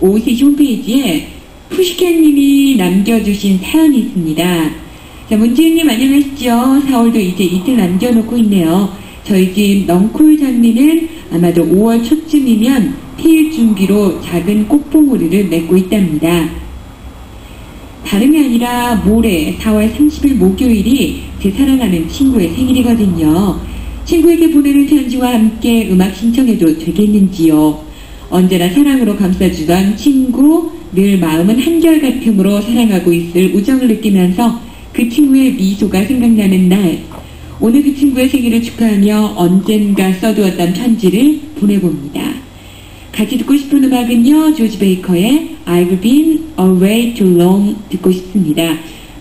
오세시 홈페이지에 푸시캔님이 남겨주신 사연이 있습니다. 자, 문지은님 안녕하시죠? 4월도 이제 이틀 남겨놓고 있네요. 저희 집 넝쿨 장미는 아마도 5월 초쯤이면 피일 준비로 작은 꽃봉오리를 맺고 있답니다. 다름이 아니라 모레 4월 30일 목요일이 제 사랑하는 친구의 생일이거든요. 친구에게 보내는 편지와 함께 음악 신청해도 되겠는지요? 언제나 사랑으로 감싸주던 친구, 늘 마음은 한결같음으로 사랑하고 있을 우정을 느끼면서 그 친구의 미소가 생각나는 날, 오늘 그 친구의 생일을 축하하며 언젠가 써두었던 편지를 보내봅니다. 같이 듣고 싶은 음악은요, 조지 베이커의 I've been away too long 듣고 싶습니다.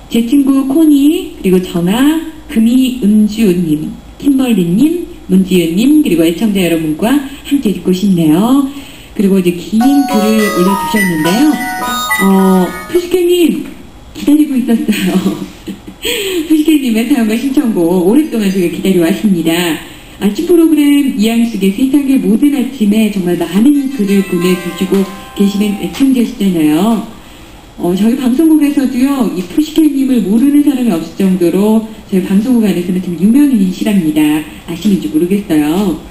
제 친구 코니, 그리고 정아, 금이 음주님, 킴벌리님, 문지은님, 그리고 애청자 여러분과 함께 듣고 싶네요. 그리고 이제 긴 글을 올려주셨는데요. 어, 푸시케님, 기다리고 있었어요. 푸시케님의 사연과 신청곡 오랫동안 제가 기다려 왔습니다. 아침 프로그램 이양 속의 세상의 모든 아침에 정말 많은 글을 보내주시고 계시는 애청자시잖아요. 어, 저희 방송국에서도요, 이 푸시케님을 모르는 사람이 없을 정도로 저희 방송국 안에서는 좀 유명인이시랍니다. 아시는지 모르겠어요.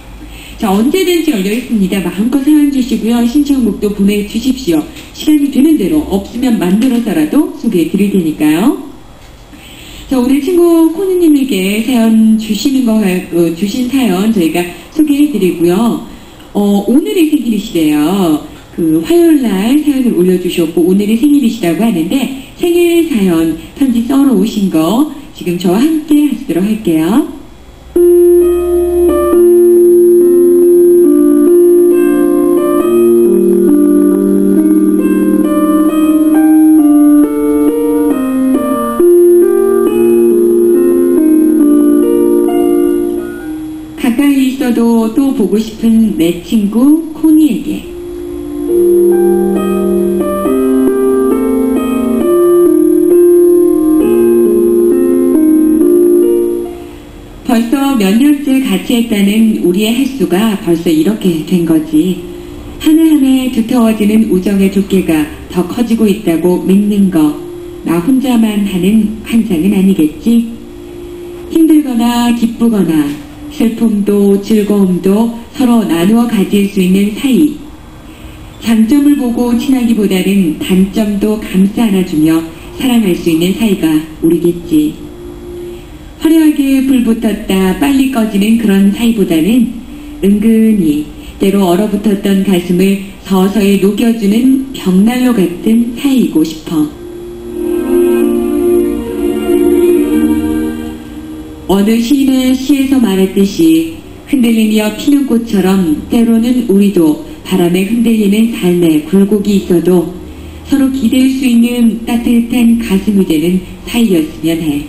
자, 언제든지 열려 있습니다. 마음껏 주시고요. 신청곡도 보내주십시오. 시간이 되는 대로 없으면 만들어서라도 소개해 드릴 테니까요. 자, 오늘 친구 코누님에게 사연 주시는 거, 어, 주신 사연 저희가 소개해 드리고요. 어, 오늘이 생일이시래요. 그 화요일 날 사연을 올려주셨고, 오늘이 생일이시라고 하는데, 생일 사연 편지 써러 오신 거 지금 저와 함께 하시도록 할게요. 보고 싶은 내 친구 코니에게 벌써 몇 년째 같이 했다는 우리의 횟수가 벌써 이렇게 된 거지. 해 두터워지는 우정의 두께가 더 커지고 있다고 믿는 거, 나 혼자만 하는 환상은 아니겠지? 힘들거나 기쁘거나 슬픔도 즐거움도 서로 나누어 가질 수 있는 사이. 장점을 보고 친하기보다는 단점도 감싸 안아주며 사랑할 수 있는 사이가 우리겠지. 화려하게 불 붙었다 빨리 꺼지는 그런 사이보다는 은근히 때로 얼어붙었던 가슴을 서서히 녹여주는 벽난로 같은 사이이고 싶어. 어느 시인의 시에서 말했듯이 흔들리며 피는 꽃처럼 때로는 우리도 바람에 흔들리는 삶에 굴곡이 있어도 서로 기댈 수 있는 따뜻한 가슴이 되는 사이였으면 해.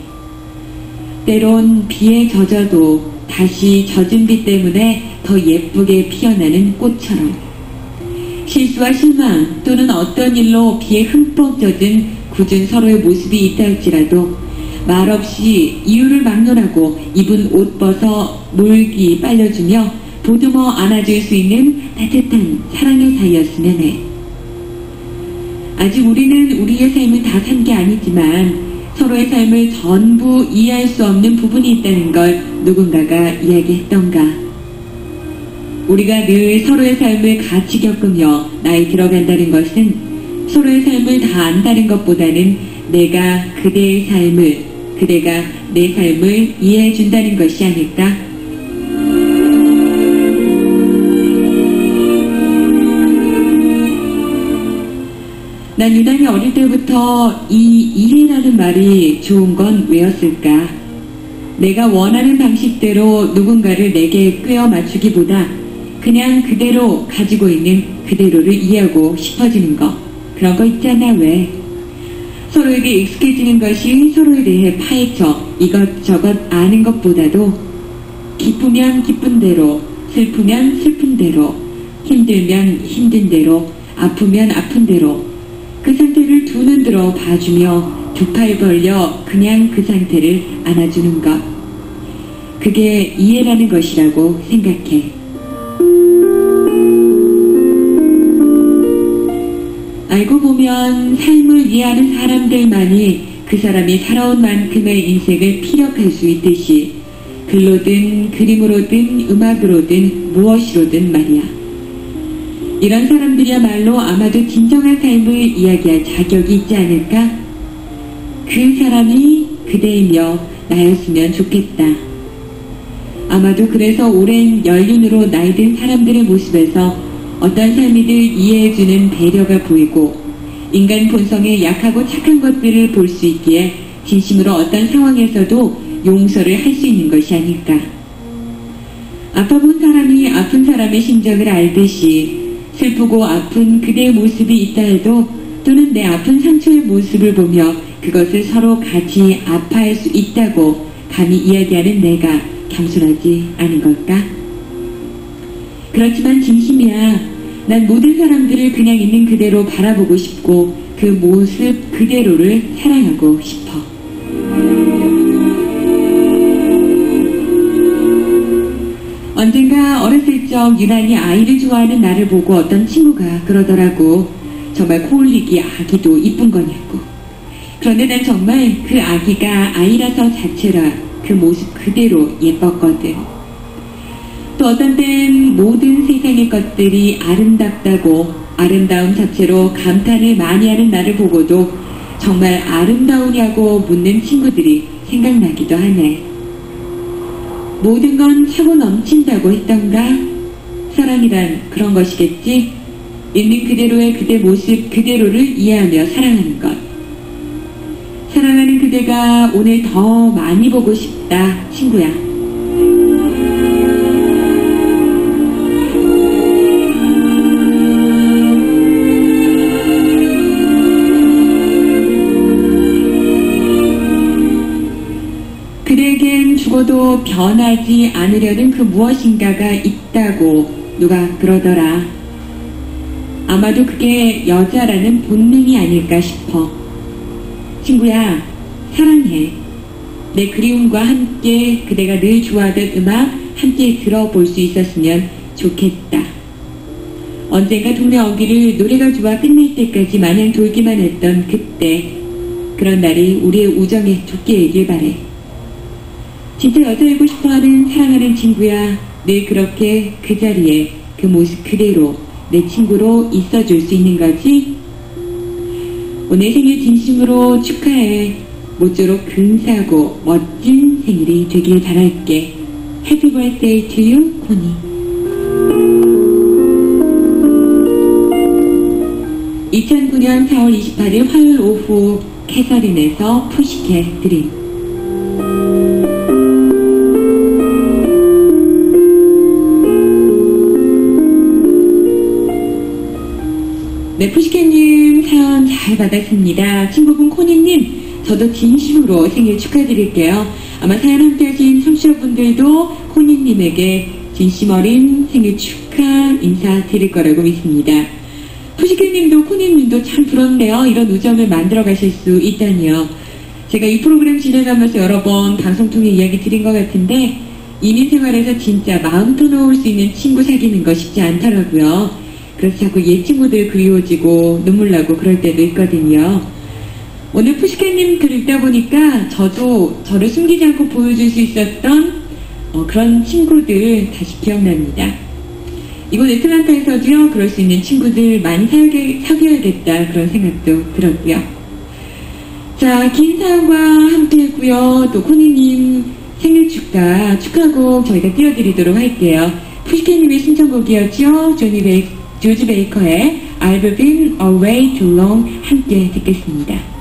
때론 비에 젖어도 다시 젖은 비 때문에 더 예쁘게 피어나는 꽃처럼 실수와 실망 또는 어떤 일로 비에 흠뻑 젖은 굳은 서로의 모습이 있다 할지라도 말없이 이유를 막론하고 입은 옷 벗어 물기 빨려주며 보듬어 안아줄 수 있는 따뜻한 사랑의 사이였으면 해. 아직 우리는 우리의 삶을 다 산 게 아니지만 서로의 삶을 전부 이해할 수 없는 부분이 있다는 걸 누군가가 이야기했던가. 우리가 늘 서로의 삶을 같이 겪으며 나이 들어간다는 것은 서로의 삶을 다 안다는 것보다는 내가 그대의 삶을, 그대가 내 삶을 이해해 준다는 것이 아닐까? 난 유난히 어릴 때부터 이 이해라는 말이 좋은 건 왜였을까? 내가 원하는 방식대로 누군가를 내게 꿰어 맞추기보다 그냥 그대로 가지고 있는 그대로를 이해하고 싶어지는 거. 그런 거 있잖아, 왜? 서로에게 익숙해지는 것이 서로에 대해 파헤쳐 이것저것 아는 것보다도 기쁘면 기쁜 대로, 슬프면 슬픈 대로, 힘들면 힘든 대로, 아프면 아픈 대로 그 상태를 두 눈 들어 봐주며 두 팔 벌려 그냥 그 상태를 안아주는 것. 그게 이해라는 것이라고 생각해. 보면 삶을 이해하는 사람들만이 그 사람이 살아온 만큼의 인생을 피력할 수 있듯이 글로든 그림으로든 음악으로든 무엇이로든 말이야. 이런 사람들이야말로 아마도 진정한 삶을 이야기할 자격이 있지 않을까? 그 사람이 그대이며 나였으면 좋겠다. 아마도 그래서 오랜 연륜으로 나이든 사람들의 모습에서 어떤 삶이들 이해해주는 배려가 보이고 인간 본성의 약하고 착한 것들을 볼 수 있기에 진심으로 어떤 상황에서도 용서를 할 수 있는 것이 아닐까. 아파본 사람이 아픈 사람의 심정을 알듯이 슬프고 아픈 그대의 모습이 있다 해도 또는 내 아픈 상처의 모습을 보며 그것을 서로 같이 아파할 수 있다고 감히 이야기하는 내가 겸손하지 않은 걸까? 그렇지만 진심이야. 난 모든 사람들을 그냥 있는 그대로 바라보고 싶고 그 모습 그대로를 사랑하고 싶어. 언젠가 어렸을 적 유난히 아이를 좋아하는 나를 보고 어떤 친구가 그러더라고. 정말 코올리기 아기도 이쁜 거냐고. 그런데 난 정말 그 아기가 아이라서 자체라 그 모습 그대로 예뻤거든. 땐 모든 세상의 것들이 아름답다고 아름다움 자체로 감탄을 많이 하는 나를 보고도 정말 아름다우냐고 묻는 친구들이 생각나기도 하네. 모든 건 차고 넘친다고 했던가? 사랑이란 그런 것이겠지? 있는 그대로의 그대 모습 그대로를 이해하며 사랑하는 것. 사랑하는 그대가 오늘 더 많이 보고 싶다, 친구야. 죽어도 변하지 않으려는 그 무엇인가가 있다고 누가 그러더라. 아마도 그게 여자라는 본능이 아닐까 싶어. 친구야, 사랑해. 내 그리움과 함께 그대가 늘 좋아하던 음악 함께 들어볼 수 있었으면 좋겠다. 언젠가 동네 어귀를 노래가 좋아 끝날 때까지 마냥 돌기만 했던 그때 그런 날이 우리의 우정의 두께이길 바래. 진짜 여자이고 싶어하는 사랑하는 친구야 늘 그렇게 그 자리에 그 모습 그대로 내 친구로 있어줄 수 있는 거지? 오늘 생일 진심으로 축하해. 모쪼록 근사하고 멋진 생일이 되길 바랄게. Birthday to you, 코니. 2009년 4월 28일 화요일 오후 캐서린에서 푸시케 드림. 네, 푸시케님 사연 잘 받았습니다. 친구분 코니님, 저도 진심으로 생일 축하드릴게요. 아마 사연 함께 하신 청취자분들도 코니님에게 진심 어린 생일 축하 인사 드릴 거라고 믿습니다. 푸시케님도 코니님도 참 부럽네요. 이런 우정을 만들어 가실 수 있다니요. 제가 이 프로그램 진행하면서 여러 번 방송 통해 이야기 드린 것 같은데, 이민 생활에서 진짜 마음 터놓을 수 있는 친구 사귀는 거 쉽지 않더라고요. 그래서 자꾸 옛 친구들 그리워지고 눈물 나고 그럴 때도 있거든요. 오늘 푸시케님 글 읽다 보니까 저도 저를 숨기지 않고 보여줄 수 있었던 어, 그런 친구들 다시 기억납니다. 이곳 애틀란타에서도요, 그럴 수 있는 친구들 많이 사귀, 사귀어야겠다 그런 생각도 들었고요. 자, 긴 사연과 함께 했고요. 또 코니님 생일 축하, 축하곡 저희가 띄워드리도록 할게요. 푸시케님의 신청곡이었죠. 조니 베이, 조지 베이커의 I've been away too long 함께 듣겠습니다.